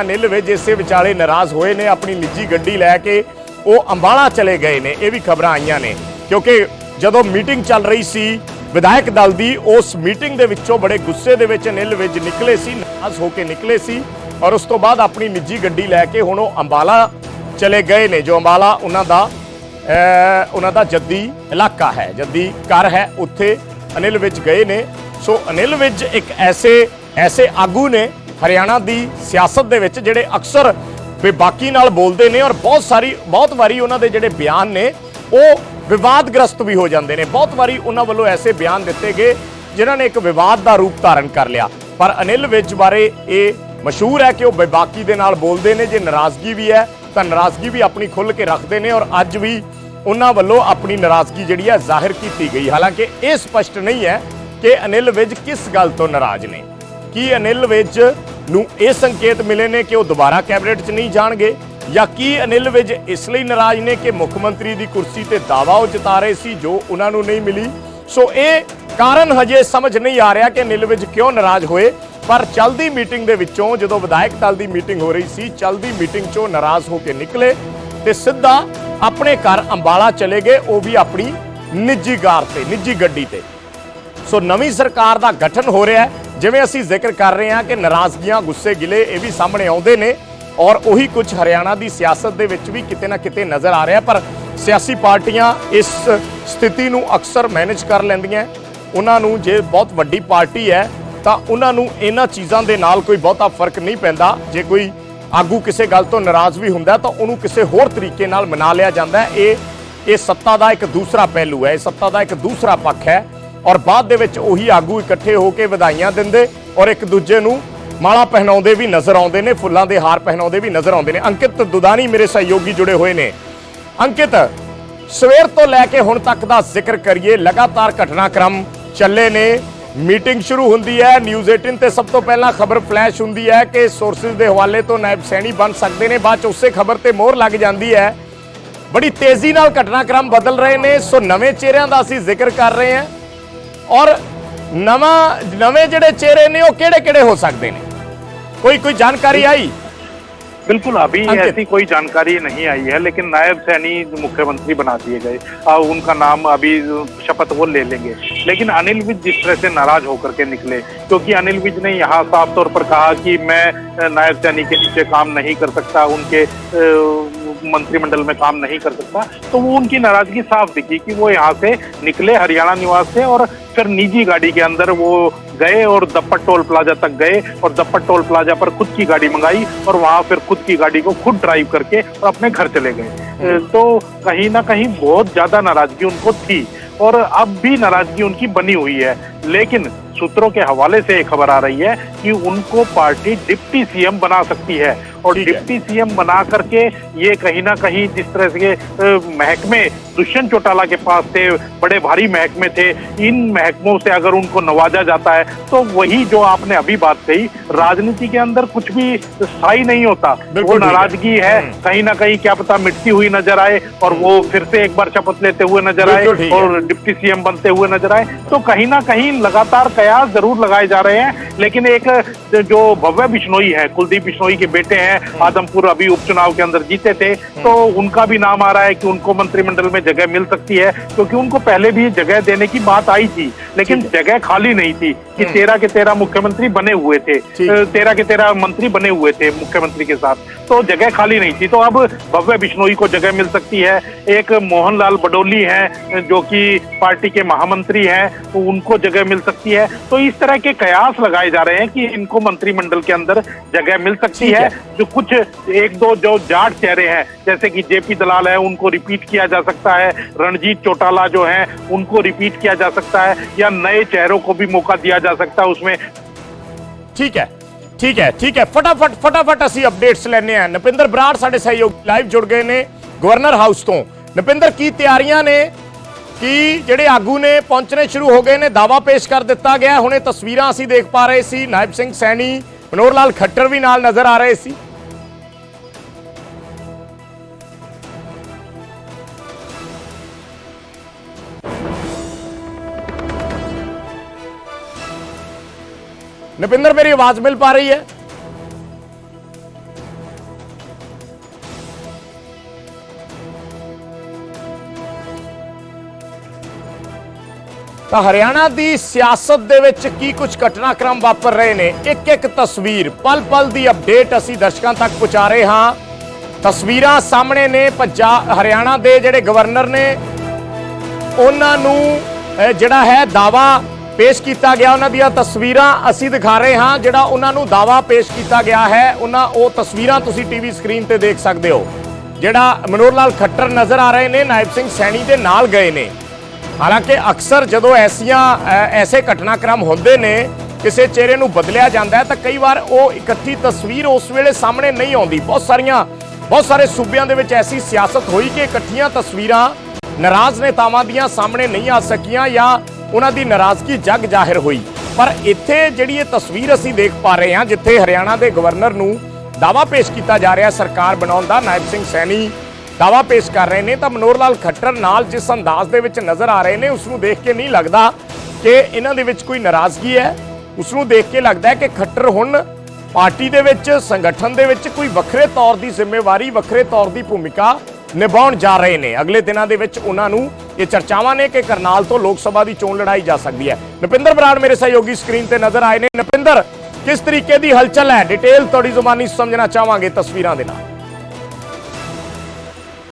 ਅਨਿਲ ਵਿਜ ਇਸੇ ਵਿਚਾਲੇ ਨਾਰਾਜ਼ ਹੋਏ ਨੇ ਆਪਣੀ ਨਿੱਜੀ ਗੱਡੀ ਲੈ ਕੇ ਉਹ ਅੰਬਾਲਾ ਚਲੇ ਗਏ ਨੇ। ਇਹ ਵੀ ਖਬਰਾਂ ਆਈਆਂ ਨੇ। ਕਿਉਂਕਿ ਜਦੋਂ ਮੀਟਿੰਗ ਚੱਲ ਰਹੀ ਸੀ ਵਿਧਾਇਕ ਦਲ ਦੀ ਉਸ ਮੀਟਿੰਗ ਦੇ ਵਿੱਚੋਂ ਬੜੇ ਗੁੱਸੇ ਦੇ ਵਿੱਚ ਅਨਿਲ ਵਿਜ ਨਿਕਲੇ ਸੀ ਨਾਰਾਜ਼ ਹੋ ਕੇ ਨਿਕਲੇ ਸੀ ਔਰ ਉਸ ਤੋਂ ਬਾਅਦ ਆਪਣੀ ਨਿੱਜੀ ਗੱਡੀ ਲੈ ਕੇ ਹੁਣ ਉਹ ਅੰਬਾਲਾ ਚਲੇ ਗਏ ਨੇ। ਜੋ ਅੰਬਾਲਾ ਉਹਨਾਂ ਦਾ ਅਹ, ਉਹਨਾਂ ਦਾ ਜੱਦੀ ਇਲਾਕਾ ਹੈ ਜੱਦੀ ਘਰ ਹੈ ਉੱਥੇ ਅਨਿਲ ਵਿਜ ਗਏ ਨੇ। ਸੋ ਅਨਿਲ ਵਿਜ ਇੱਕ ਐਸੇ ਐਸੇ ਆਗੂ ਨੇ ਹਰਿਆਣਾ ਦੀ ਸਿਆਸਤ ਦੇ ਵਿੱਚ ਜਿਹੜੇ ਅਕਸਰ ਬੇਬਾਕੀ ਨਾਲ ਬੋਲਦੇ ਨੇ ਔਰ ਬਹੁਤ ਸਾਰੀ, ਬਹੁਤ ਵਾਰੀ ਉਹਨਾਂ ਦੇ ਜਿਹੜੇ ਬਿਆਨ ਨੇ, ਉਹ ਵਿਵਾਦਗ੍ਰਸਤ ਵੀ ਹੋ ਜਾਂਦੇ ਨੇ। ਬਹੁਤ ਵਾਰੀ ਉਹਨਾਂ ਵੱਲੋਂ ਐਸੇ ਬਿਆਨ ਦਿੱਤੇ ਗਏ ਜਿਨ੍ਹਾਂ ਨੇ ਇੱਕ ਵਿਵਾਦ ਦਾ ਰੂਪ ਧਾਰਨ ਕਰ ਲਿਆ। ਪਰ ਅਨਿਲ ਵਿਜ ਬਾਰੇ ਇਹ ਮਸ਼ਹੂਰ ਹੈ ਕਿ ਉਹ ਬੇਬਾਕੀ ਦੇ ਨਾਲ ਬੋਲਦੇ ਨੇ, ਜੇ ਨਾਰਾਜ਼ਗੀ ਵੀ ਹੈ, ਤਾਂ ਨਾਰਾਜ਼ਗੀ ਵੀ ਆਪਣੀ ਖੁੱਲ੍ਹ ਕੇ ਰੱਖਦੇ ਨੇ ਔਰ ਅੱਜ ਵੀ ਉਹਨਾਂ ਵੱਲੋਂ ਆਪਣੀ ਨਾਰਾਜ਼ਗੀ ਜਿਹੜੀ ਹੈ ਜ਼ਾਹਿਰ ਕੀਤੀ ਗਈ। ਹਾਲਾਂਕਿ ਇਹ ਸਪਸ਼ਟ ਨਹੀਂ ਹੈ ਕਿ ਅਨਿਲ ਵਿਜ ਕਿਸ ਗੱਲ ਤੋਂ ਨਾਰਾਜ਼ ਨੇ। ਕੀ ਅਨਿਲ ਵਿਜ ਨੂੰ ਇਹ ਸੰਕੇਤ ਮਿਲੇ ਨੇ ਕਿ ਉਹ ਦੁਬਾਰਾ ਕੈਬਨਿਟ 'ਚ ਨਹੀਂ ਜਾਣਗੇ? ਜਾਂ ਕੀ ਅਨਿਲ ਵਿਜ ਇਸ ਲਈ ਨਾਰਾਜ਼ ਨੇ ਕਿ ਮੁੱਖ ਮੰਤਰੀ ਦੀ ਕੁਰਸੀ ਤੇ ਦਾਵਾ ਉਹ ਜਿਤਾ ਰਹੇ ਸੀ ਜੋ ਉਹਨਾਂ ਨੂੰ ਨਹੀਂ ਮਿਲੀ? ਸੋ ਇਹ ਕਾਰਨ ਹਜੇ ਸਮਝ ਨਹੀਂ ਆ ਰਿਹਾ ਕਿ ਅਨਿਲ ਵਿਜ ਕਿਉਂ ਨਾਰਾਜ਼ ਹੋਏ। ਪਰ ਚਲਦੀ ਮੀਟਿੰਗ ਦੇ ਵਿੱਚੋਂ ਜਦੋਂ ਵਿਧਾਇਕ ਦਲ ਦੀ ਮੀਟਿੰਗ ਹੋ ਰਹੀ ਸੀ, ਚਲਦੀ ਮੀਟਿੰਗ 'ਚੋਂ ਨਾਰਾਜ਼ ਹੋ ਕੇ ਨਿਕਲੇ ਤੇ ਸਿੱਧਾ ਆਪਣੇ ਘਰ ਅੰਬਾਲਾ ਚਲੇ ਗਏ, ਉਹ ਵੀ ਆਪਣੀ ਨਿੱਜੀ ਕਾਰ ਤੇ, ਨਿੱਜੀ ਗੱਡੀ ਤੇ। ਸੋ ਨਵੀਂ ਸਰਕਾਰ ਦਾ ਗਠਨ ਹੋ ਰਿਹਾ ਹੈ। ਜਿਵੇਂ ਅਸੀਂ ਜ਼ਿਕਰ ਕਰ ਰਹੇ ਹਾਂ ਕਿ ਨਾਰਾਜ਼ਗੀਆਂ, ਗੁੱਸੇ ਗਿਲੇ ਇਹ ਵੀ ਸਾਹਮਣੇ ਆਉਂਦੇ ਨੇ ਔਰ ਉਹੀ ਕੁਝ ਹਰਿਆਣਾ ਦੀ ਸਿਆਸਤ ਦੇ ਵਿੱਚ ਵੀ ਕਿਤੇ ਨਾ ਕਿਤੇ ਨਜ਼ਰ ਆ ਰਿਹਾ। ਪਰ ਸਿਆਸੀ ਪਾਰਟੀਆਂ ਇਸ ਸਥਿਤੀ ਨੂੰ ਅਕਸਰ ਮੈਨੇਜ ਕਰ ਲੈਂਦੀਆਂ ਉਹਨਾਂ ਨੂੰ ਜੇ ਬਹੁਤ ਵੱਡੀ ਪਾਰਟੀ ਹੈ, ਤਾਂ ਉਹਨਾਂ ਨੂੰ ਇਹਨਾਂ ਚੀਜ਼ਾਂ ਦੇ ਨਾਲ ਕੋਈ ਬਹੁਤਾ ਫ਼ਰਕ ਨਹੀਂ ਪੈਂਦਾ। ਜੇ ਕੋਈ ਆਗੂ ਕਿਸੇ ਗੱਲ ਤੋਂ ਨਾਰਾਜ਼ ਵੀ ਹੁੰਦਾ, ਤਾਂ ਉਹਨੂੰ ਕਿਸੇ ਹੋਰ ਤਰੀਕੇ ਨਾਲ ਮਨਾ ਲਿਆ ਜਾਂਦਾ ਇਹ ਇਹ ਸੱਤਾ ਦਾ ਇੱਕ ਦੂਸਰਾ ਪਹਿਲੂ ਹੈ, ਇਹ ਸੱਤਾ ਦਾ ਇੱਕ ਦੂਸਰਾ ਪੱਖ ਹੈ। ਔਰ ਬਾਅਦ ਦੇ ਵਿੱਚ ਉਹੀ ਆਗੂ ਇਕੱਠੇ ਹੋ ਕੇ ਵਧਾਈਆਂ ਦਿੰਦੇ ਔਰ ਇੱਕ ਦੂਜੇ ਨੂੰ ਮਾਲਾ ਪਹਿਨਾਉਂਦੇ ਵੀ ਨਜ਼ਰ ਆਉਂਦੇ ਨੇ, ਫੁੱਲਾਂ ਦੇ ਹਾਰ ਪਹਿਨਾਉਂਦੇ ਵੀ ਨਜ਼ਰ ਆਉਂਦੇ ਨੇ। ਅੰਕਿਤ ਦੁਦਾਨੀ ਮੇਰੇ ਸਹਿਯੋਗੀ ਜੁੜੇ ਹੋਏ ਨੇ। ਅੰਕਿਤ, ਸਵੇਰ ਤੋਂ ਲੈ ਕੇ ਹੁਣ ਤੱਕ ਦਾ ਜ਼ਿਕਰ ਕਰੀਏ, ਲਗਾਤਾਰ ਘਟਨਾਕ੍ਰਮ ਚੱਲੇ ਨੇ। ਮੀਟਿੰਗ ਸ਼ੁਰੂ ਹੁੰਦੀ ਹੈ, ਨਿਊਜ਼ 18 ਤੇ ਸਭ ਤੋਂ ਪਹਿਲਾਂ ਖਬਰ ਫਲੈਸ਼ ਹੁੰਦੀ ਹੈ ਕਿ ਸੋਰਸਸ ਦੇ ਹਵਾਲੇ ਤੋਂ ਨਾਇਬ ਸੈਣੀ ਬਣ ਸਕਦੇ ਨੇ। ਬਾਅਦ ਚ ਉਸੇ ਖਬਰ ਤੇ ਮੋਹਰ ਲੱਗ ਜਾਂਦੀ ਹੈ। ਬੜੀ ਤੇਜ਼ੀ ਨਾਲ ਘਟਨਾਕ੍ਰਮ ਬਦਲ ਰਹੇ ਨੇ, ਸੋ ਨਵੇਂ ਚਿਹਰਿਆਂ ਦਾ ਅਸੀਂ ਜ਼ਿਕਰ ਕਰ ਰਹੇ ਹਾਂ। ਔਰ ਨਵਾਂ ਨਵੇਂ ਜਿਹੜੇ ਚਿਹਰੇ ਨੇ ਉਹ ਕਿਹੜੇ ਕਿਹੜੇ ਹੋ ਸਕਦੇ ਨੇ ਕੋਈ ਕੋਈ ਜਾਣਕਾਰੀ ਆਈ बिल्कुल अभी अंकित। ऐसी कोई जानकारी नहीं आई है लेकिन नायब सैनी मुख्यमंत्री बना दिए गए आ, उनका नाम अभी शपथ वो ले लेंगे लेकिन अनिल विज जिस तरह से नाराज होकर के निकले क्योंकि अनिल विज ने यहाँ साफ तौर पर कहा कि मैं अ, नायब सैनी के नीचे काम नहीं कर सकता उनके अ, मंत्रिमंडल में काम नहीं कर सकता तो वो उनकी नाराजगी साफ दिखी कि वो यहाँ से निकले हरियाणा निवास से और फिर निजी गाड़ी के अंदर वो गए और दप्पट टोल प्लाजा तक गए और दप्पट टोल प्लाजा पर खुद की गाड़ी मंगाई और वहाँ फिर खुद की गाड़ी को खुद ड्राइव करके और अपने घर चले गए। तो कहीं ना कहीं बहुत ज़्यादा नाराज़गी उनको थी और अब भी नाराज़गी उनकी बनी हुई है। लेकिन सूत्रों के हवाले से एक खबर आ रही है कि उनको पार्टी डिप्टी सीएम बना सकती है। और डिप्टी सीएम बना करके ये कहीं ना कहीं जिस तरह से महकमे दुष्यंत चौटाला के पास थे बड़े भारी महकमे थे इन महकमों से अगर उनको नवाजा जाता है तो वही जो आपने अभी बात कही राजनीति के अंदर कुछ भी स्थायी नहीं होता। वो नाराज़गी है हम्म। कहीं ना कहीं क्या पता मिटती हुई नज़र आए और वो फिर से एक बार शपथ लेते हुए नज़र आए। और डिप्टी सीएम बनते हुए नज़र आए। तो कहीं ना कहीं लगातार कयास ज़रूर लगाए जा रहे हैं लेकिन एक जो भव्य बिश्नोई है कुलदीप बिश्नोई के बेटे हैं आदमपुर अभी उपचुनाव के अंदर जीते थे। तो उनका भी नाम आ रहा है कि उनको मंत्रिमंडल में जगह मिल सकती है क्योंकि उनको पहले भी जगह देने की बात आई थी लेकिन जगह खाली नहीं थी कि तेरह के तेरह मुख्यमंत्री बने हुए थे तेरह के तेरह मंत्री बने हुए थे मुख्यमंत्री के साथ। तो जगह खाली नहीं थी। तो अब भव्य बिश्नोई को जगह मिल सकती है। एक मोहनलाल बडोली हैं जो कि पार्टी के महामंत्री हैं तो उनको जगह मिल सकती है। तो इस तरह के कयास लगाए जा रहे हैं कि इनको मंत्रिमंडल के अंदर जगह मिल सकती है है। जो कुछ एक दो जो जाट चेहरे हैं जैसे कि जेपी दलाल है उनको रिपीट किया जा सकता है रणजीत चौटाला जो है उनको रिपीट किया जा सकता है या नए चेहरों को भी मौका दिया जा सकता है उसमें ਠੀਕ ਹੈ ਠੀਕ ਹੈ ਠੀਕ ਹੈ ਫਟਾਫਟ ਫਟਾਫਟ ਅਸੀਂ ਅਪਡੇਟਸ ਲੈਣੇ ਆ ਨਪਿੰਦਰ ਬਰਾੜ ਸਾਡੇ ਸਹਿਯੋਗ ਲਾਈਵ ਜੁੜ ਗਏ ਨੇ ਗਵਰਨਰ ਹਾਊਸ ਤੋਂ ਨਪਿੰਦਰ ਕੀ ਤਿਆਰੀਆਂ ਨੇ ਕੀ ਜਿਹੜੇ ਆਗੂ ਨੇ ਪਹੁੰਚਣੇ ਸ਼ੁਰੂ ਹੋ ਗਏ ਨੇ ਦਾਵਾ ਪੇਸ਼ ਕਰ ਦਿੱਤਾ ਗਿਆ ਹੁਣੇ ਤਸਵੀਰਾਂ ਅਸੀਂ ਦੇਖ ਪਾ ਰਹੇ ਸੀ ਨਾਇਬ ਸਿੰਘ ਸੈਣੀ ਮਨੋਹਰ ਲਾਲ ਖੱਟਰ ਵੀ ਨਾਲ ਨਜ਼ਰ ਆ ਰਹੇ ਸੀ ਨਪਿੰਦਰ, ਮੇਰੀ ਆਵਾਜ਼ ਮਿਲ ਪਾ ਰਹੀ ਹੈ? ਤਾਂ ਹਰਿਆਣਾ ਦੀ ਸਿਆਸਤ ਦੇ ਵਿੱਚ ਕੀ ਕੁਝ ਘਟਨਾਕ੍ਰਮ ਵਾਪਰ ਰਹੇ ਨੇ? ਇੱਕ ਇੱਕ ਤਸਵੀਰ ਪਲ ਪਲ ਦੀ ਅਪਡੇਟ ਅਸੀਂ ਦਰਸ਼ਕਾਂ ਤੱਕ ਪਹੁੰਚਾ ਰਹੇ ਹਾਂ। ਤਸਵੀਰਾਂ ਸਾਹਮਣੇ ਨੇ ਪੰਜਾਬ ਹਰਿਆਣਾ ਦੇ ਜਿਹੜੇ ਗਵਰਨਰ ਨੇ, ਉਹਨਾਂ ਨੂੰ ਜਿਹੜਾ ਹੈ ਦਾਵਾ ਪੇਸ਼ ਕੀਤਾ ਗਿਆ ਉਹਨਾਂ ਦੀਆਂ ਤਸਵੀਰਾਂ। ਅਸੀਂ ਦਿਖਾ ਰਹੇ ਹਾਂ ਜਿਹੜਾ ਉਹਨਾਂ ਨੂੰ ਦਾਵਾ ਪੇਸ਼ ਕੀਤਾ ਗਿਆ ਹੈ। ਉਹਨਾਂ ਉਹ ਤਸਵੀਰਾਂ ਤੁਸੀਂ ਟੀਵੀ ਸਕਰੀਨ ਤੇ ਦੇਖ ਸਕਦੇ ਹੋ। ਜਿਹੜਾ ਮਨੋਹਰ ਲਾਲ ਖੱਟਰ ਨਜ਼ਰ ਆ ਰਹੇ ਨੇ, ਨਾਇਬ ਸਿੰਘ ਸੈਣੀ ਦੇ ਨਾਲ ਗਏ ਨੇ। ਹਾਲਾਂਕਿ ਅਕਸਰ ਜਦੋਂ ਐਸੀਆਂ ਐਸੇ ਘਟਨਾਕ੍ਰਮ ਹੁੰਦੇ ਨੇ, ਕਿਸੇ ਚਿਹਰੇ ਨੂੰ ਬਦਲਿਆ ਜਾਂਦਾ ਹੈ ਤਾਂ ਕਈ ਵਾਰ ਉਹ ਇਕੱਠੀ ਤਸਵੀਰ ਉਸ ਵੇਲੇ ਸਾਹਮਣੇ ਨਹੀਂ ਆਉਂਦੀ। ਬਹੁਤ ਸਾਰੀਆਂ, ਬਹੁਤ ਸਾਰੇ ਸੂਬਿਆਂ ਦੇ ਵਿੱਚ ਐਸੀ ਸਿਆਸਤ ਹੋਈ ਕਿ ਇਕੱਠੀਆਂ ਤਸਵੀਰਾਂ ਨਾਰਾਜ਼ ਨੇਤਾਵਾਂ ਦੀਆਂ ਸਾਹਮਣੇ ਨਹੀਂ ਆ ਸਕੀਆਂ ਜਾਂ ਉਹਨਾਂ ਦੀ ਨਾਰਾਜ਼ਗੀ ਜਗ ਜ਼ਾਹਿਰ ਹੋਈ। ਪਰ ਇੱਥੇ ਜਿਹੜੀ ਇਹ ਤਸਵੀਰ ਅਸੀਂ ਦੇਖ ਪਾ ਰਹੇ ਹਾਂ, ਜਿੱਥੇ ਹਰਿਆਣਾ ਦੇ ਗਵਰਨਰ ਨੂੰ ਦਾਵਾ ਪੇਸ਼ ਕੀਤਾ ਜਾ ਰਿਹਾ ਸਰਕਾਰ ਬਣਾਉਣ ਦਾ, ਨਾਇਬ ਸਿੰਘ ਸੈਣੀ ਦਾਵਾ ਪੇਸ਼ ਕਰ ਰਹੇ ਨੇ, ਤਾਂ ਮਨੋਹਰ ਲਾਲ ਖੱਟਰ ਨਾਲ ਜਿਸ ਅੰਦਾਜ਼ ਦੇ ਵਿੱਚ ਨਜ਼ਰ ਆ ਰਹੇ ਨੇ, ਉਸ ਨੂੰ ਦੇਖ ਕੇ ਨਹੀਂ ਲੱਗਦਾ ਕਿ ਇਹਨਾਂ ਦੇ ਵਿੱਚ ਕੋਈ ਨਾਰਾਜ਼ਗੀ ਹੈ। ਉਸ ਨੂੰ ਦੇਖ ਕੇ ਲੱਗਦਾ ਹੈ ਕਿ ਖੱਟਰ ਹੁਣ ਪਾਰਟੀ ਦੇ ਵਿੱਚ, ਸੰਗਠਨ ਦੇ ਵਿੱਚ ਕੋਈ ਵੱਖਰੇ ਤੌਰ ਦੀ ਜ਼ਿੰਮੇਵਾਰੀ, ਵੱਖਰੇ ਤੌਰ ਦੀ ਭੂਮਿਕਾ ਨਿਭਾਉਣ ਜਾ ਰਹੇ ਨੇ। ਅਗਲੇ ਦਿਨਾਂ ਦੇ ਵਿੱਚ ਉਹਨਾਂ ਨੂੰ ਇਹ ਚਰਚਾਵਾਂ ਨੇ ਕਿ ਕਰਨਾਲ ਤੋਂ ਲੋਕ ਸਭਾ ਦੀ ਚੋਣ ਲੜਾਈ ਜਾ ਸਕਦੀ ਹੈ। ਨਪਿੰਦਰ ਬਰਾੜ ਮੇਰੇ ਸਹਿਯੋਗੀ ਸਕਰੀਨ ਤੇ ਨਜ਼ਰ ਆਏ ਨੇ। ਨਪਿੰਦਰ, ਕਿਸ ਤਰੀਕੇ ਦੀ ਹਲਚਲ ਹੈ? ਡਿਟੇਲ ਤੁਹਾਡੀ ਜ਼ੁਬਾਨੀ ਸਮਝਣਾ ਚਾਹਾਂਗੇ ਤਸਵੀਰਾਂ ਦੇ ਨਾਲ।